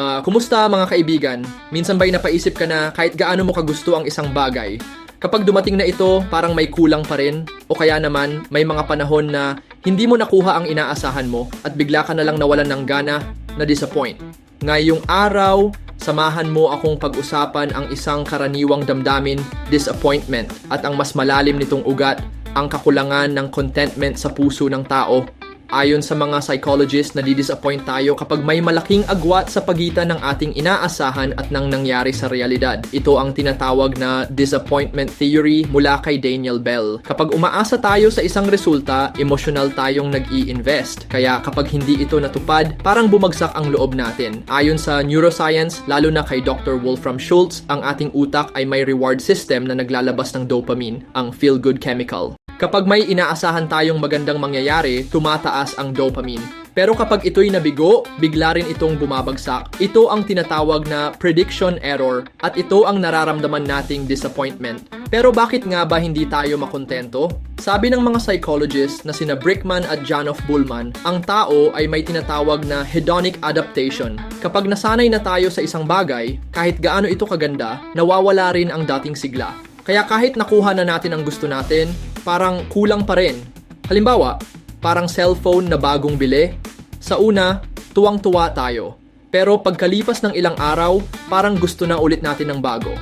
Ah, kumusta mga kaibigan? Minsan ba'y napaisip ka na kahit gaano mo kagusto ang isang bagay, kapag dumating na ito, parang may kulang pa rin? O kaya naman, may mga panahon na hindi mo nakuha ang inaasahan mo at bigla ka na lang nawalan ng gana na disappoint. Ngayong araw, samahan mo akong pag-usapan ang isang karaniwang damdamin, disappointment, at ang mas malalim nitong ugat, ang kakulangan ng contentment sa puso ng tao Ayon sa mga psychologists, nadidisappoint tayo kapag may malaking agwat sa pagitan ng ating inaasahan at ng nangyari sa realidad. Ito ang tinatawag na disappointment theory mula kay Daniel Bell. Kapag umaasa tayo sa isang resulta, emotional tayong nag invest Kaya kapag hindi ito natupad, parang bumagsak ang loob natin. Ayon sa neuroscience, lalo na kay Dr. Wolfram Schultz, ang ating utak ay may reward system na naglalabas ng dopamine, ang feel-good chemical. Kapag may inaasahan tayong magandang mangyayari, tumataas ang dopamine. Pero kapag ito'y nabigo, bigla rin itong bumabagsak. Ito ang tinatawag na prediction error at ito ang nararamdaman nating disappointment. Pero bakit nga ba hindi tayo makontento? Sabi ng mga psychologists na sina Brickman at Janoff Bullman, ang tao ay may tinatawag na hedonic adaptation. Kapag nasanay na tayo sa isang bagay, kahit gaano ito kaganda, nawawala rin ang dating sigla. Kaya kahit nakuha na natin ang gusto natin, parang kulang pa rin. Halimbawa, parang cellphone na bagong bili. Sa una, tuwang-tuwa tayo. Pero pagkalipas ng ilang araw, parang gusto na ulit natin ng bago.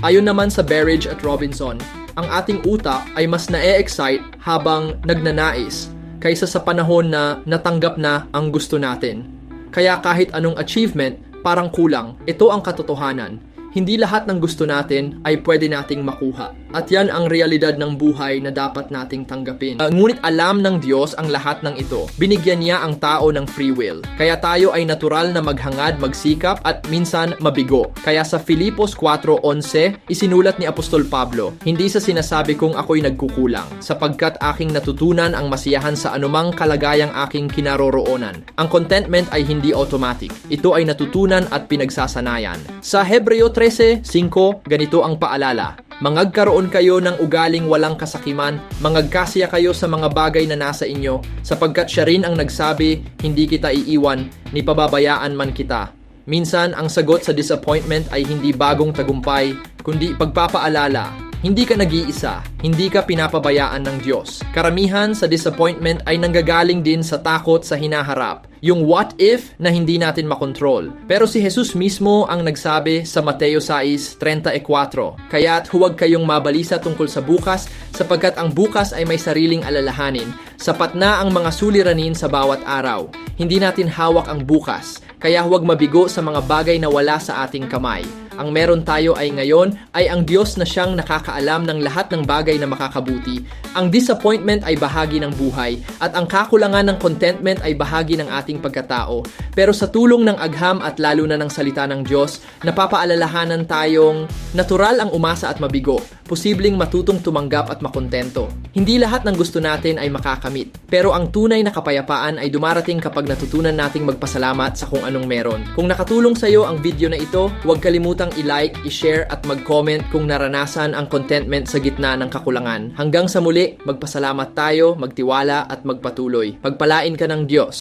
Ayon naman sa Berridge at Robinson, ang ating utak ay mas na-excite habang nagnanais kaysa sa panahon na natanggap na ang gusto natin. Kaya kahit anong achievement, parang kulang. Ito ang katotohanan hindi lahat ng gusto natin ay pwede nating makuha. At yan ang realidad ng buhay na dapat nating tanggapin. Uh, ngunit alam ng Diyos ang lahat ng ito. Binigyan niya ang tao ng free will. Kaya tayo ay natural na maghangad, magsikap at minsan mabigo. Kaya sa Filipos 4.11, isinulat ni Apostol Pablo, Hindi sa sinasabi kong ako'y nagkukulang, sapagkat aking natutunan ang masiyahan sa anumang kalagayang aking kinaroroonan. Ang contentment ay hindi automatic. Ito ay natutunan at pinagsasanayan. Sa Hebreo 13.5, ganito ang paalala. Mangagkaroon kayo ng ugaling walang kasakiman, mangagkasya kayo sa mga bagay na nasa inyo, sapagkat siya rin ang nagsabi, hindi kita iiwan, ni pababayaan man kita. Minsan, ang sagot sa disappointment ay hindi bagong tagumpay, kundi pagpapaalala hindi ka nag-iisa, hindi ka pinapabayaan ng Diyos. Karamihan sa disappointment ay nanggagaling din sa takot sa hinaharap. Yung what if na hindi natin makontrol. Pero si Jesus mismo ang nagsabi sa Mateo 6.34, Kaya't huwag kayong mabalisa tungkol sa bukas sapagkat ang bukas ay may sariling alalahanin. Sapat na ang mga suliranin sa bawat araw. Hindi natin hawak ang bukas, kaya huwag mabigo sa mga bagay na wala sa ating kamay. Ang meron tayo ay ngayon ay ang Diyos na siyang nakakaalam ng lahat ng bagay na makakabuti. Ang disappointment ay bahagi ng buhay at ang kakulangan ng contentment ay bahagi ng ating pagkatao. Pero sa tulong ng agham at lalo na ng salita ng Diyos, napapaalalahanan tayong natural ang umasa at mabigo. Posibleng matutong tumanggap at makontento. Hindi lahat ng gusto natin ay makakamit. Pero ang tunay na kapayapaan ay dumarating kapag natutunan nating magpasalamat sa kung anong meron. Kung nakatulong sa iyo ang video na ito, huwag kalimutang i-like, i-share at mag-comment kung naranasan ang contentment sa gitna ng kakulangan. Hanggang sa muli, magpasalamat tayo, magtiwala at magpatuloy. Pagpalain ka ng Diyos.